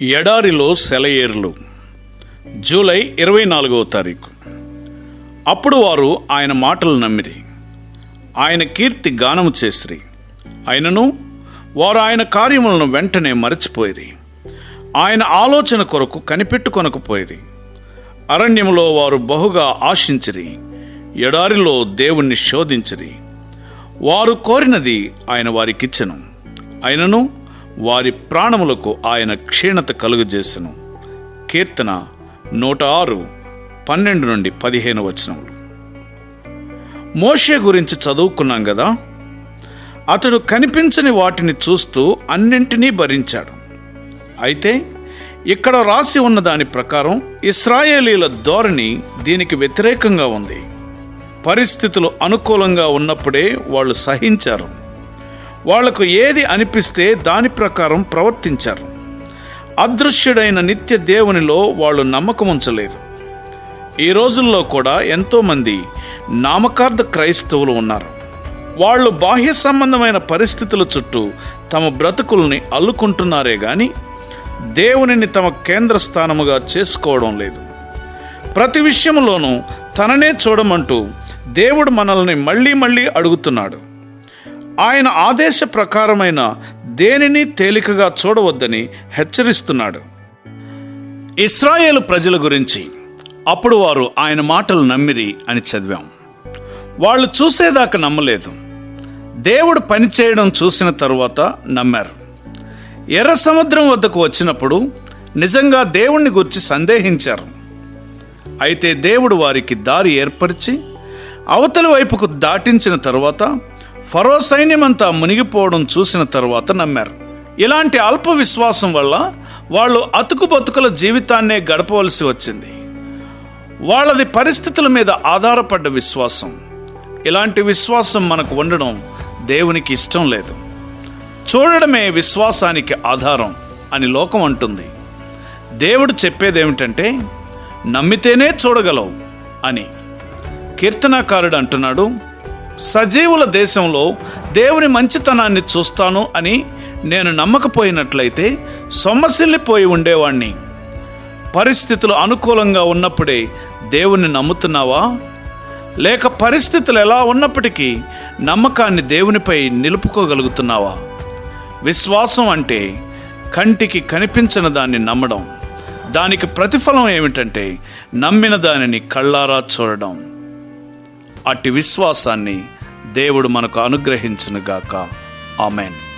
ఎడారిలో సెలయేర్లు. జూలై ఇరవై నాలుగవ తారీఖు. అప్పుడు వారు ఆయన మాటలు నమ్మిరి. ఆయన కీర్తి గానము చేసిరి. అయినను వారు ఆయన కార్యములను వెంటనే మరచిపోయిరి. ఆయన ఆలోచన కొరకు కనిపెట్టుకొనకపోయిరి. అరణ్యములో వారు బహుగా ఆశించిరి. ఎడారిలో దేవుణ్ణి శోధించిరి. వారు కోరినది ఆయన వారికిచ్చెను. అయినను వారి ప్రాణములకు ఆయన క్షీణత కలుగజేసెను. కీర్తన నూట ఆరు పన్నెండు నుండి పదిహేను వచనములు. మోషే గురించి చదువుకున్నాం కదా అతడు కనిపించని వాటిని చూస్తూ అన్నింటినీ భరించాడు. అయితే ఇక్కడ రాసి ఉన్న దాని ప్రకారం ఇస్రాయేలీల ధోరణి దీనికి వ్యతిరేకంగా ఉంది. పరిస్థితులు అనుకూలంగా ఉన్నప్పుడే వాళ్ళు సహించారు. వాళ్ళకు ఏది అనిపిస్తే దాని ప్రకారం ప్రవర్తించారు. అదృశ్యుడైన నిత్య దేవునిలో వాళ్ళు నమ్మకం ఉంచలేదు ఈ రోజుల్లో కూడా ఎంతోమంది నామకార్థ క్రైస్తవులు ఉన్నారు. వాళ్ళు బాహ్య సంబంధమైన పరిస్థితుల చుట్టూ తమ బ్రతుకుల్ని అల్లుకుంటున్నారే గాని దేవునిని తమ కేంద్ర స్థానముగా చేసుకోవడం లేదు. ప్రతి విషయంలోనూ తననే చూడమంటూ దేవుడు మనల్ని మళ్ళీ మళ్ళీ అడుగుతున్నాడు. ఆయన ఆదేశ ప్రకారమైన దేనిని తేలికగా చూడవద్దని హెచ్చరిస్తున్నాడు. ఇస్రాయేలు ప్రజల గురించి అప్పుడు వారు ఆయన మాటలు నమ్మిరి అని చదివాం. వాళ్ళు చూసేదాకా నమ్మలేదు. దేవుడు పనిచేయడం చూసిన తరువాత నమ్మారు. ఎర్ర సముద్రం వద్దకు వచ్చినప్పుడు నిజంగా దేవుణ్ణి గురించి సందేహించారు. అయితే దేవుడు వారికి దారి ఏర్పరిచి అవతలి వైపుకు దాటించిన తరువాత ఫరో సైన్యమంతా మునిగిపోవడం చూసిన తరువాత నమ్మారు. ఇలాంటి అల్ప విశ్వాసం వల్ల వాళ్ళు అతుకు బతుకుల జీవితాన్నే గడపవలసి వచ్చింది. వాళ్ళది పరిస్థితుల మీద ఆధారపడ్డ విశ్వాసం. ఇలాంటి విశ్వాసం మనకు ఉండడం దేవునికి ఇష్టం లేదు. చూడడమే విశ్వాసానికి ఆధారం అని లోకం అంటుంది. దేవుడు చెప్పేదేమిటంటే నమ్మితేనే చూడగలవు అని కీర్తనాకారుడు అంటున్నాడు సజీవుల దేశంలో దేవుని మంచితనాన్ని చూస్తాను అని నేను నమ్మకపోయినట్లయితే సొమ్మసిల్లిపోయి ఉండేవాణ్ణి. పరిస్థితులు అనుకూలంగా ఉన్నప్పుడే దేవుణ్ణి నమ్ముతున్నావా? లేక పరిస్థితులు ఎలా ఉన్నప్పటికీ నమ్మకాన్ని దేవునిపై నిలుపుకోగలుగుతున్నావా? విశ్వాసం అంటే కంటికి కనిపించిన దాన్ని నమ్మడం. దానికి ప్రతిఫలం ఏమిటంటే నమ్మిన దానిని కళ్ళారా చూడడం. అట్టి విశ్వాసాన్ని దేవుడు మనకు అనుగ్రహించునుగాక. ఆమెన్.